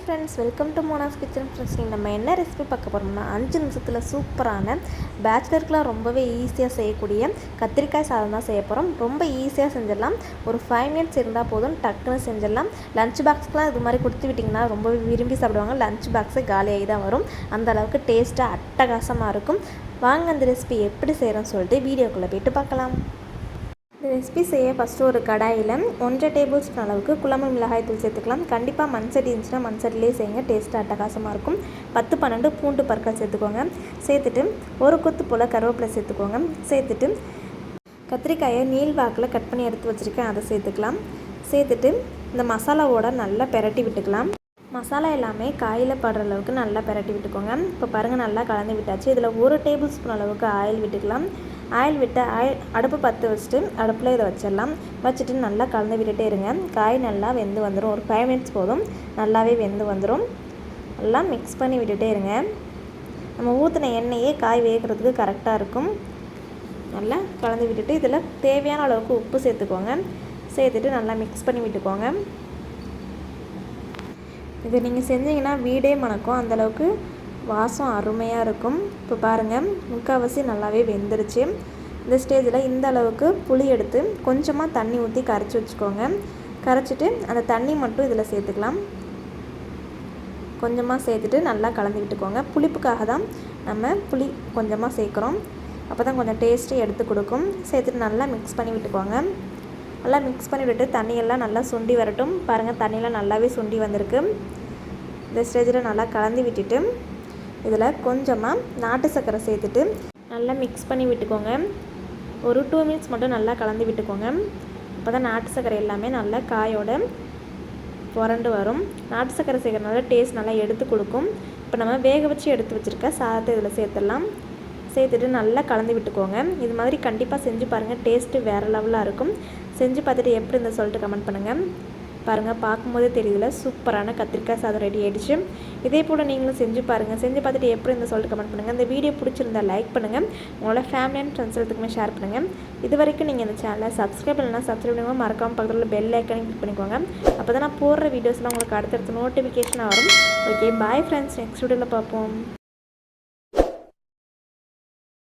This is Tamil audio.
Friends welcome to Mona's kitchen friends நீங்கள் நம்ம என்ன ரெசிபி பார்க்க போகிறோம்னா அஞ்சு நிமிஷத்தில் சூப்பரான பேச்சுலருக்குலாம் ரொம்பவே ஈஸியாக செய்யக்கூடிய கத்திரிக்காய் சாதம் தான் செய்ய போகிறோம் ரொம்ப ஈஸியாக செஞ்சிடலாம். ஒரு ஃபைவ் மினிட்ஸ் இருந்தால் போதும் டக்குன்னு செஞ்சிடலாம். லஞ்ச் பாக்ஸ்க்குலாம் இது மாதிரி கொடுத்து விட்டிங்கன்னா ரொம்பவே விரும்பி சாப்பிடுவாங்க. லஞ்ச் பாக்ஸு காலியாகி தான் வரும். அந்த அளவுக்கு டேஸ்ட்டாக அட்டகாசமாக இருக்கும். வாங்க அந்த ரெசிபி எப்படி செய்கிறோன்னு சொல்லிட்டு வீடியோக்குள்ளே போயிட்டு பார்க்கலாம். ரெசிபி செய்ய ஃபஸ்ட்டு ஒரு கடாயில் ஒன்றரை டேபிள் ஸ்பூன் அளவுக்கு குழம்பு மிளகாய் தூள் சேர்த்துக்கலாம். கண்டிப்பாக மண் சட்டி இருந்துச்சுன்னா மண் சட்டிலே செய்யுங்க. டேஸ்ட்டு அட்டகாசமாக இருக்கும். பத்து பன்னெண்டு பூண்டு பற்கள் சேர்த்துக்கோங்க. சேர்த்துட்டு ஒரு கொத்து போல் கருவேப்பிலை சேர்த்துக்கோங்க. சேர்த்துட்டு கத்திரிக்காயை நீல் வாக்கில் கட் பண்ணி எடுத்து வச்சுருக்கேன். அதை சேர்த்துக்கலாம். சேர்த்துட்டு இந்த மசாலாவோட நல்லா பெரட்டி விட்டுக்கலாம். மசாலா எல்லாமே காயில் படுற அளவுக்கு நல்லா பெரட்டி விட்டுக்கோங்க. இப்போ பாருங்கள் நல்லா கலந்து விட்டாச்சு. இதில் ஒரு டேபிள் ஸ்பூன் அளவுக்கு ஆயில் விட்டுக்கலாம். ஆயில் விட்டு ஆயில் அடுப்பு பற்ற வச்சுட்டு அடுப்பில் இதை வச்சிடலாம். வச்சுட்டு நல்லா கலந்து விட்டுட்டே இருங்க. காய் நல்லா வெந்து வந்துடும் ஒரு ஃபைவ் மினிட்ஸ் போதும். நல்லாவே வெந்து வந்துடும் நல்லா மிக்ஸ் பண்ணி விட்டுட்டே இருங்க. நம்ம ஊற்றின எண்ணெயே காய் வேகிறதுக்கு கரெக்டாக இருக்கும். நல்லா கலந்து விட்டுட்டு இதில் தேவையான அளவுக்கு உப்பு சேர்த்துக்கோங்க. சேர்த்துட்டு நல்லா மிக்ஸ் பண்ணி விட்டுக்கோங்க. இது நீங்கள் செஞ்சீங்கன்னா வீடே மணக்கும். அந்தளவுக்கு வாசம் அருமையாக இருக்கும். இப்போ பாருங்கள் முக்கால்வாசி நல்லாவே வெந்துருச்சு. இந்த ஸ்டேஜில் இந்த அளவுக்கு புளி எடுத்து கொஞ்சமாக தண்ணி ஊற்றி கரைச்சி வச்சுக்கோங்க. கரைச்சிட்டு அந்த தண்ணி மட்டும் இதில் சேர்த்துக்கலாம். கொஞ்சமாக சேர்த்துட்டு நல்லா கலந்து விட்டுக்கோங்க புளிப்புக்காக தான் நம்ம புளி கொஞ்சமாக சேர்க்குறோம். அப்போ தான் கொஞ்சம் டேஸ்ட்டு எடுத்து கொடுக்கும். சேர்த்துட்டு நல்லா மிக்ஸ் பண்ணி விட்டுக்கோங்க. நல்லா மிக்ஸ் பண்ணி விட்டுட்டு தண்ணியெல்லாம் நல்லா சுண்டி வரட்டும். பாருங்கள் தண்ணியெல்லாம் நல்லாவே சுண்டி வந்திருக்கு. இந்த ஸ்டேஜில் நல்லா கலந்து விட்டுட்டு இதில் கொஞ்சமாக நாட்டு சர்க்கரை சேர்த்துட்டு நல்லா மிக்ஸ் பண்ணி விட்டுக்கோங்க. ஒரு டூ மினிட்ஸ் மட்டும் நல்லா கலந்து விட்டுக்கோங்க. அப்போ தான் நாட்டு சர்க்கரை எல்லாமே நல்லா காயோட புரண்டு வரும். நாட்டு சர்க்கரை சேர்க்கறனால டேஸ்ட் நல்லா எடுத்து கொடுக்கும். இப்போ நம்ம வேக வச்சு எடுத்து வச்சுருக்க சாதத்தை இதில் சேர்த்துடலாம். சேர்த்துட்டு நல்லா கலந்து விட்டுக்கோங்க. இது மாதிரி கண்டிப்பாக செஞ்சு பாருங்கள் டேஸ்ட்டு வேறு லெவலாக இருக்கும். செஞ்சு பார்த்துட்டு எப்படி இருந்தால் சொல்லிட்டு கமெண்ட் பண்ணுங்கள் பாருங்கள் பார்க்கும்போதே தெரியல சூப்பரான கத்திரிக்காய் சாதம் ரெடி ஆகிடுச்சு இதே போல் நீங்களும் செஞ்சு பாருங்கள் செஞ்சு பார்த்துட்டு எப்படி இருந்தால் சொல்லிட்டு கமெண்ட் பண்ணுங்கள் இந்த வீடியோ பிடிச்சிருந்தா லைக் பண்ணுங்கள் உங்களோட ஃபேமிலி அண்ட் ஃப்ரெண்ட்ஸ் எல்லாத்துக்குமே ஷேர் பண்ணுங்கள் இது வரைக்கும் நீங்கள் இந்த சேனலை சப்ஸ்கிரைப் பண்ணலாம் சப்ஸ்கிரைப் பண்ணுங்கள் மறக்காமல் பக்கத்தில் பெல் ஐக்கனையும் கிளிக் பண்ணிக்கோங்க. அப்போ தான் நான் போடுற வீடியோஸ்லாம் உங்களுக்கு அடுத்தடுத்து நோட்டிஃபிகேஷனாக வரும். ஓகே பாய் ஃப்ரெண்ட்ஸ் நெக்ஸ்ட் வீடியோவில் பார்ப்போம்.